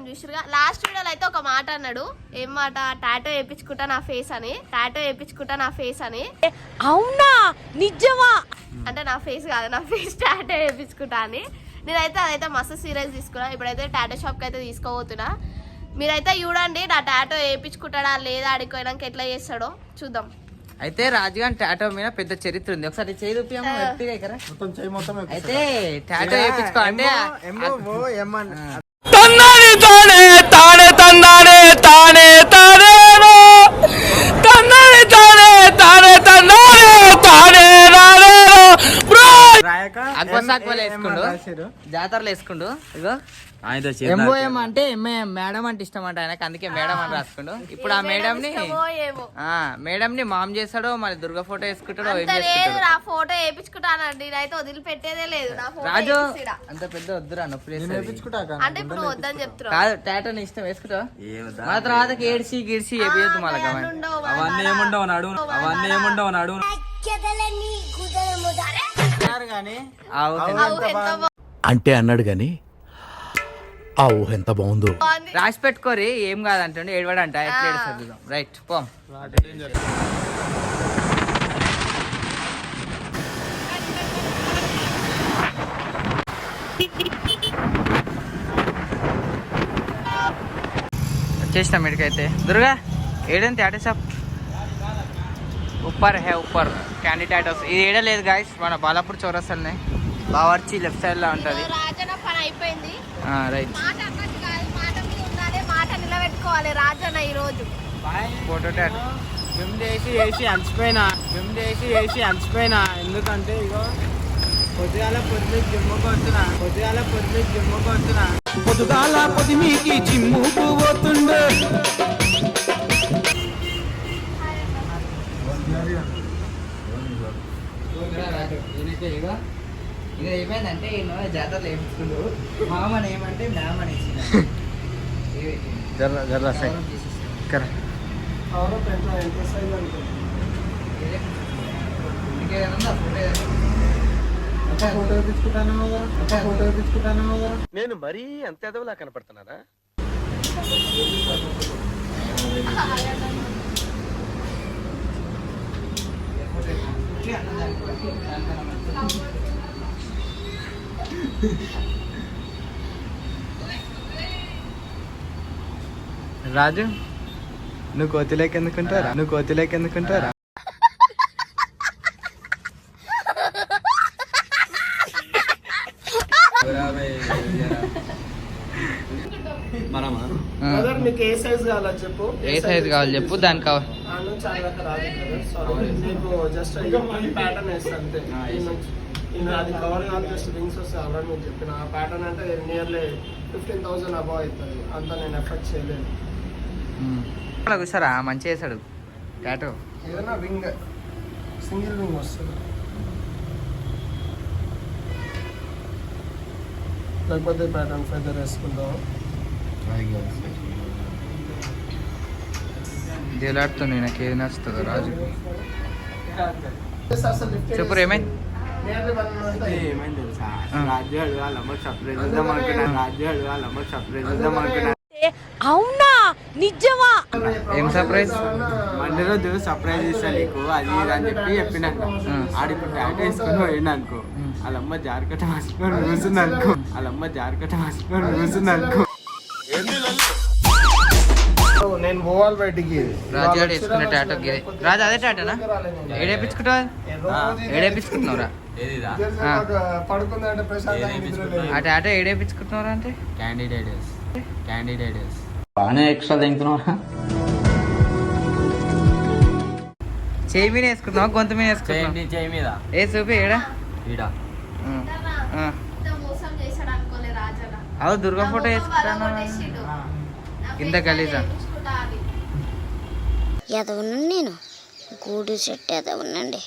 ఆడుకున్నాం చూసిరుగా లాస్ట్ వీడియోలో అయితే ఒక మాట అన్నాడు. ఏం మాట? టాటో వేయించుకుంటా నా ఫేస్ అని. టాటో వేయించుకుంటా నా ఫేస్ అని. అవునా? నిజమా? అంటే నా ఫేస్ కాదు నా ఫేస్ టాటో వేయించుకుంటా అని. నేనైతే అదైతే మస్తు సీరియస్ తీసుకున్నా. ఇప్పుడైతే టాటో షాప్కి అయితే తీసుకోబోతున్నా. మీరైతే చూడండి నా టాటో వేయించుకుంటాడా లేదా ఆడిపోయినాక ఎట్లా చేస్తాడో చూద్దాం. అయితే రాజుగారి టాటో మీద పెద్ద చరిత్ర ఉంది. ఒకసారి చేయి మొత్తం అయితే టాటో వేయించుకో అంటే ఎమ్మో ఓ ఎమ్మన్ తన్నాని తానే తానే తందానే తానే తన్నాని బ్రో! వేసుకుండు. జాతరలో వేసుకుండు ఇగో. ఆయనతో ఎంఓఎం అంటే ఎంఏ మేడం అంటే ఇష్టం అంట ఆయనకి అందుకే మేడం అని రాసుకుండు. ఇప్పుడు ఆ మేడం ని మేడం మామ్ చేస్తాడో మరి దుర్గా ఫోటో వేసుకుంటాడో ఏం చేసుకుంటాడో? ఫోటో వేయించుకుంటానండి నేనైతే వదిలిపెట్టేదే లేదు. నా రాజు. అంత పెద్ద వద్దురా నొప్పి అంటే ఇప్పుడు నువ్వు వద్దని చెప్తున్నావు. కాదు టాటో నీ ఇష్టం వేసుకుంటావా మన తర్వాత ఏడ్చి గిడ్చి మళ్ళీ అవన్నీ. ఏముండవు నడు అవన్నీ ఏముండవు అవు ఎంత అంటే అన్నాడు గాని ఆ ఊహ ఎంత బాగుందో. రాసి పెట్టుకోరి ఏం కాదంటుండే ఏడవడంట రైట్ పోం. వచ్చేసినాం ఇక్కడికైతే దుర్గా ఏడంత టాటా షాప్ ఉప్పర్ హే ఉప్పర్. క్యాండీ టాటోస్ ఇది ఏడ లేదు గాయస్ మన బాలాపూర్ చౌరస్తల్నే. బావర్చి లెఫ్ట్ సైడ్లో ఉంటది. రాజన పని అయిపోయింది. రైట్ మాట అన్నట్టు కాదు మాట మీద ఉండాలి మాట నిలబెట్టుకోవాలి రాజన్న ఈ రోజు ఫోటో టాటో జిమ్ చేసి వేసి అలసిపోయినా. జిమ్ చేసి వేసి అలసిపోయినా. ఎందుకంటే ఇగో పొద్దుగాల పొద్దు జిమ్ముకు వస్తున్నా పొద్దుగాల పొద్దు జిమ్ముకు వస్తున్నా పొద్దుగాల పొదిమికి జిమ్ముకు పోతుండే. ఇక ఏమైందంటే ఈయన జాతరలో వేయించుకుండు మామని ఏమంటే మ్యామ్ అని నేను మరీ అంత ఎదవలా కనపడుతున్నారా రాజు నువ్వు కోతిలోకి ఎందుకుంటారా నువ్వు కోతిలోకి ఎందుకుంటారా మనమా నీకు ఏ సైజ్ కావాలో చెప్పు. ఏ సైజ్ కావాలి చెప్పు దానికి కావాలి. నీకు జస్ట్ ప్యాటర్న్ వేస్తా అంతే. ఇంకా అది కవర్ కాదు జస్ట్ రింగ్స్ వస్తే ఆల్రెడీ నేను చెప్పిన. ఆ ప్యాటర్న్ అంటే నియర్లీ ఫిఫ్టీన్ థౌసండ్ అబౌవ్ అవుతుంది. అంత నేను ఎఫెక్ట్ అలా కూర్చోరా మంచిగా వేసాడు. టాటో ఏదైనా వింగ్ సింగిల్ వింగ్ వస్తుంది. లేకపోతే ప్యాటర్న్ ఫెదర్ వేసుకుందాం. జలాడుతుంది నాకు ఏది నచ్చుతుందో రాజు. అసలు lift చెప్పు చేసి ఏమైంది? అవునా? నిజమా? ఏం సర్ప్రైజ్ మండే రోజు సర్ప్రైజ్ ఇస్తా నీకు. అది అని చెప్పి చెప్పినాక ఆ. ఆడిప్పుడు టాటూ వేసుకొని పోయిండు అనుకో. వాళ్ళమ్మ జారకట్ట వేసుకొని కూర్చుంది అనుకో. వాళ్ళమ్మ జారకట్ట వేసుకొని కూర్చుంది అనుకో. నేను పోవాలి బయటికి రాజు వేసుకున్న టాటో గిదే రాజు అదే టాటోనా ఏడేపించుకుంటావా ఏడేపించుకుంటున్నావురా ఆ. టాటో ఏడేపించుకుంటున్నారా అంటే? క్యాండిడేట్స్. క్యాండిడేట్స్. బాగానే ఎక్స్ట్రా చేయి మీద వేసుకుంటున్నావా? గొంతు మీద వేసుకుంటున్నావా? చేయి మీద. ఏ చూపి ఏడా? ఈడ. అవు దుర్గా ఫోటో వేసుకుంటాను? face గలీజా? నేను. గూడు చెట్టు ఎదవనండి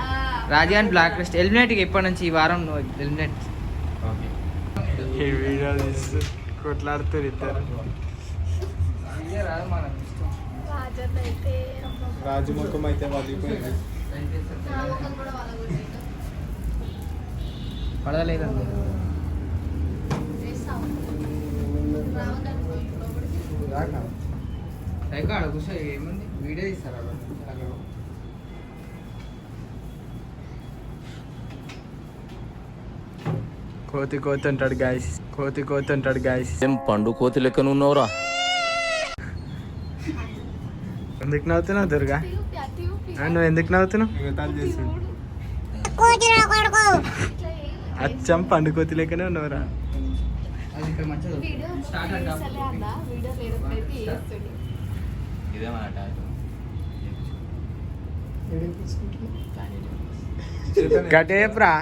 ఆ, రాజీగాన్ బ్లాక్ లిస్ట్ ఎలిమినేట్ ఎప్పటి నుంచి ఈ వారం నువ్వు ఎలిమినేట్ ఈ వీడియో తీస్తూ కొట్లాడుతారు ఇద్దరు. రాజన్న అయితే అమ్మ, రాజు ముఖం అయితే వదిలిపోయింది. పడలేదండి. చేస్తావా? ఆడ కూర్చో ఏముంది? వీడియో వాళ్ళు? కోతి కోతి ఉంటాడు గాయస్ కోతి కోతి ఉంటాడు గాయస్ ఏం పండు కోతి లెక్కనున్నావురా ఎందుకు నవ్వుతున్నావు దుర్గా? ఆ, నువ్వు ఎందుకు నవ్వుతున్నావు? అచ్చం పండు కోతి లెక్కనే ఉన్నావురా అది ఇక్కడ మంచిగా స్టార్ట్ అంట ఇదే మన గటేప్రా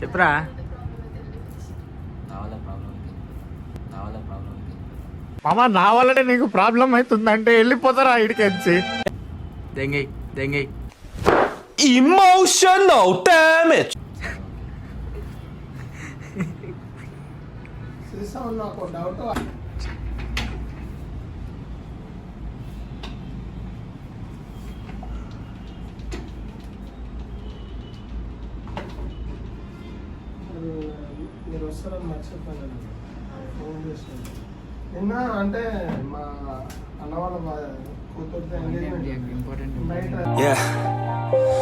చెప్పరా. మామ నా వల్లనే నీకు ప్రాబ్లం అవుతుందంటే వెళ్ళిపోతారా ఇడికెచ్చి దెంగై దెంగై. Emotional damage. చూసా నాకు డౌట్ మీరు వస్తారని మర్చిపోయాను ఫోన్ చేసాను నిన్న అంటే మా అన్న వాళ్ళ కూతురుతో engagement Yeah.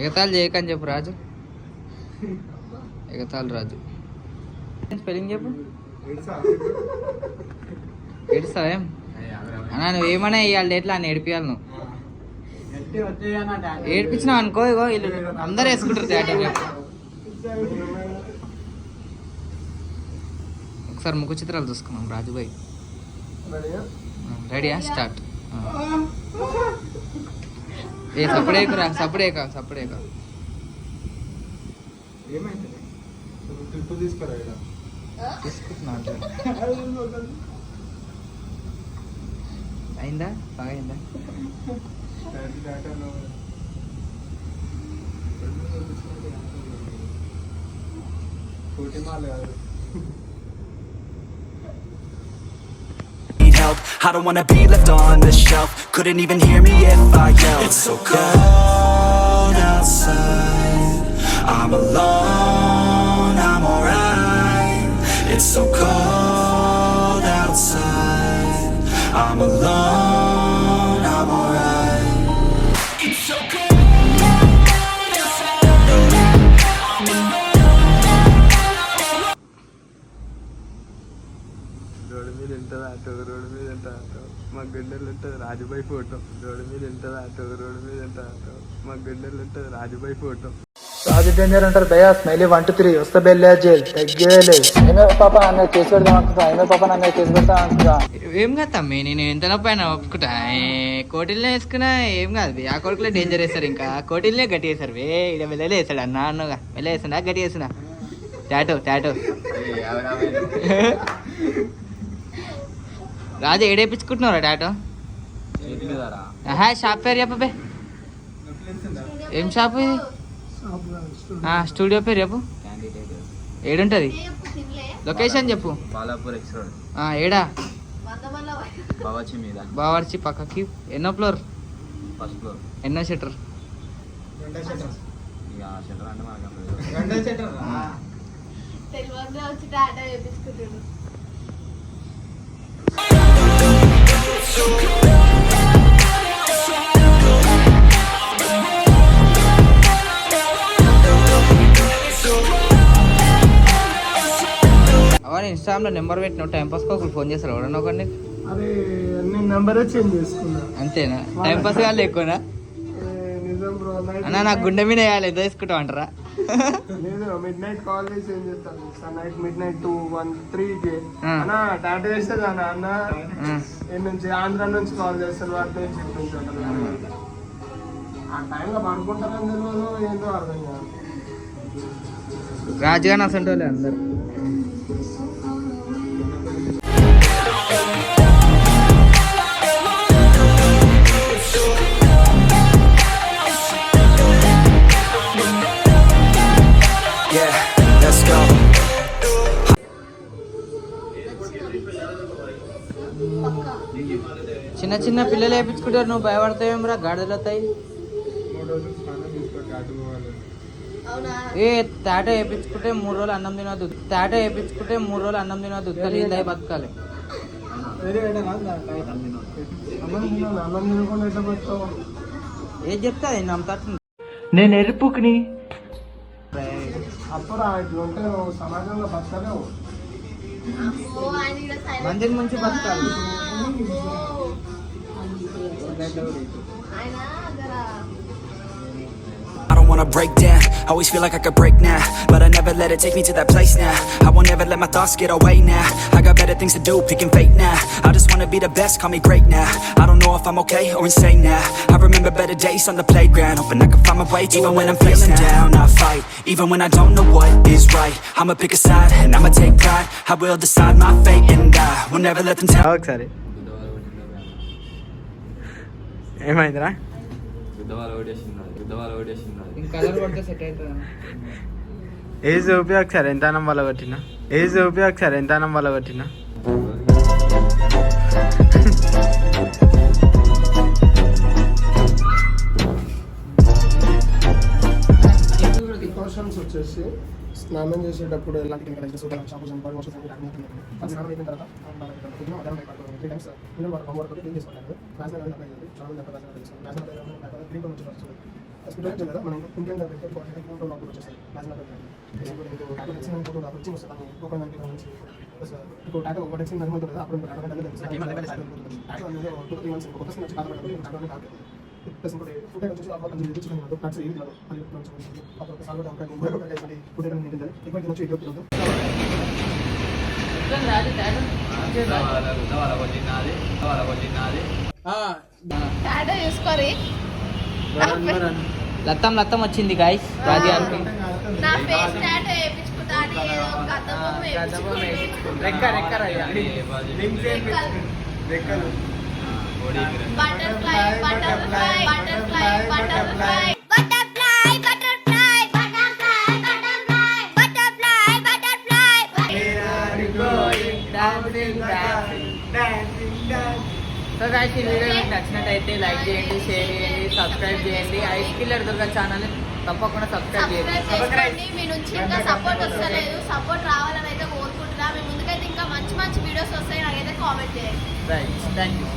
ఎగతాలు చేయకని చెప్పు రాజు. ఎగతాలు రాజు. స్పెల్లింగ్ చెప్పు. ఏడుస్తావేం అన్నా నువ్వేమన్నా ఇవాళ ఎట్లా అని ఏడిపియాలి నువ్వు. ఏడిపించినావు అనుకో ఇగో వీళ్ళు అందరు వేసుకుంటారు థియేటర్ ఒకసారి ముఖ చిత్రాలు చూసుకున్నాం రాజుబాయ్. రెడీయా? స్టార్ట్. ఏ సపడేకురా సపడేక సపడేక తీసుకుంటున్నా అంటే. అయిందా? బాగా అయిందా? need help. I don't wanna be left on the shelf. Couldn't even hear me if I yelled. It's so cold outside. I'm alone, I'm alright. It's so cold గుండెలు ఉంటుంది రాజుబాయ్ ఫోటో. రోడ్డు మీద ఉంటుంది auto road మీద ఉంటుంది auto మా గుండెలు ఉంటుంది Rajubhai photo. రాజు danger అంటారు భయ స్మైలీ వన్ టూ త్రీ వస్తే బెల్లే జైల్. తగ్గేలే. పాప అన్న కేసు పెడదాం అనుకుంటా ఏమే పాప నన్ను కేసు పెడతా అనుకుంటా. ఏం కాదు తమ్మి నేను ఎంత నొప్పైనా ఒప్పుకుంటా. ఏ, కోటిల్నే వేసుకున్నా ఏం కాదు. ఆ కొడుకులే డేంజర్ వేస్తారు ఇంకా. కోటిల్నే గట్టి వేస్తారు. వే ఇక్కడ వెళ్ళలే వేస్తాడు అన్న అన్నగా. వెళ్ళ గట్టి వేస్తున్నా టాటో టాటో. రాజు ఏడేపించుకుంటున్నారా ఆహా షాప్ పేరు చెప్పబే ఏం షాప్ ఇది? స్టూడియో పేరు చెప్పు. ఏడుంటది? లొకేషన్ చెప్పు. బాలాపూర్ ఎక్స్ రోడ్ ఆ, ఏడా? మీద. బావర్చి పక్కకి. ఎన్నో ఫ్లోర్? First floor. ఎన్నో షట్టర్ ఇక షట్టర్ అంటే ఇన్స్టాగ్రామ్లో నెంబర్ పెట్టినావు టైం పాస్ ఒకరు ఫోన్ చేస్తారు ఎవడన్నా ఒకరిని? అరే నేను నెంబరే చేంజ్ చేసుకున్నా. అంతేనా? టైం పాస్ కాదు ఎక్కువనా? అన్న నాకు గుండె మీద వేయాలి ఎంత తీసుకుంటావు అంటారా లేదు మిడ్ నైట్ కాల్ చేసి ఏం చేస్తాను sir night midnight two one త్రీకి ఆ. అన్న టాటా వేస్తుంది అన్న. అన్న. ఈ నుంచి? ఆంధ్ర నుంచి కాల్ చేస్తారు వాటి నుంచి అంటారు. ఆ. టైంలో పడుకుంటారని తెలియదు ఏందో అర్థం కాదు. రాజుగాని అసంటే వాళ్ళు అందరు. చిన్న చిన్న పిల్లలు వేయించుకుంటారు నువ్వు భయపడతావేమరా గాడిదలు అవుతాయి ఏ తేట వేయించుకుంటే మూడు రోజులు అన్నం తినదు తేట వేయించుకుంటే మూడు రోజులు అన్నం తినదు తల్లి బతకాలి. ఏం చెప్తా నేను ఎరుపుకుని అప్పుడు సమాజంలో బతకలేవు. म्हणजे म्हणजे बघता wanna break down, always feel like I could break now But I never let it take me to that place now I won't ever let my thoughts get away now I got better things to do, picking fate now I just wanna be the best, call me great now I don't know if I'm okay or insane now I remember better days on the playground Hoping I can find my way even when I'm feeling down I fight, even when I don't know what is right I'ma pick a side and I'ma take pride I will decide my fate and I will never let them tell ఒకసారి ఏమైందిరా age చూపి ఒకసారి ఎంత అన్నం వల్ల కొట్టినా? Age చూపి ఒకసారి ఎంత అన్నం వల్ల కొట్టినా? వచ్చేసి స్నానం చేసేటప్పుడు ఎలాంటి తర్వాత స్టూడెంట్ కదా మనం ఇండియన్ పెట్టే కాంటాక్ట్ ఫోటో నాకు వచ్చేసాయి వచ్చిన ఫోటో నాకు వచ్చి వస్తుంది ఇంకొక దానికి సంబంధించి అప్పుడు టాటో గంటలు టాటో అనేది టూ త్రీ మంత్స్ ఇంకొక వచ్చి లత్తం లత్తం వచ్చింది గాయస్ రాజు గారికి butterfly butterfly butterfly butterfly. So guys ఈ వీడియో మీకు నచ్చినట్టయితే లైక్ చేయండి షేర్ చేయండి సబ్స్క్రైబ్ చేయండి. ఐస్ కిల్లర్ దుర్గా ఛానల్ తప్పకుండా సబ్స్క్రైబ్ చేయండి. మీ నుంచి ఇంకా సపోర్ట్ వస్తలేదు. సపోర్ట్ రావాలని అయితే కోరుకుంటున్నా. మీ ముందుకైతే ఇంకా మంచి మంచి వీడియోస్ వస్తాయి. నాకైతే కామెంట్ చేయండి. Right thank you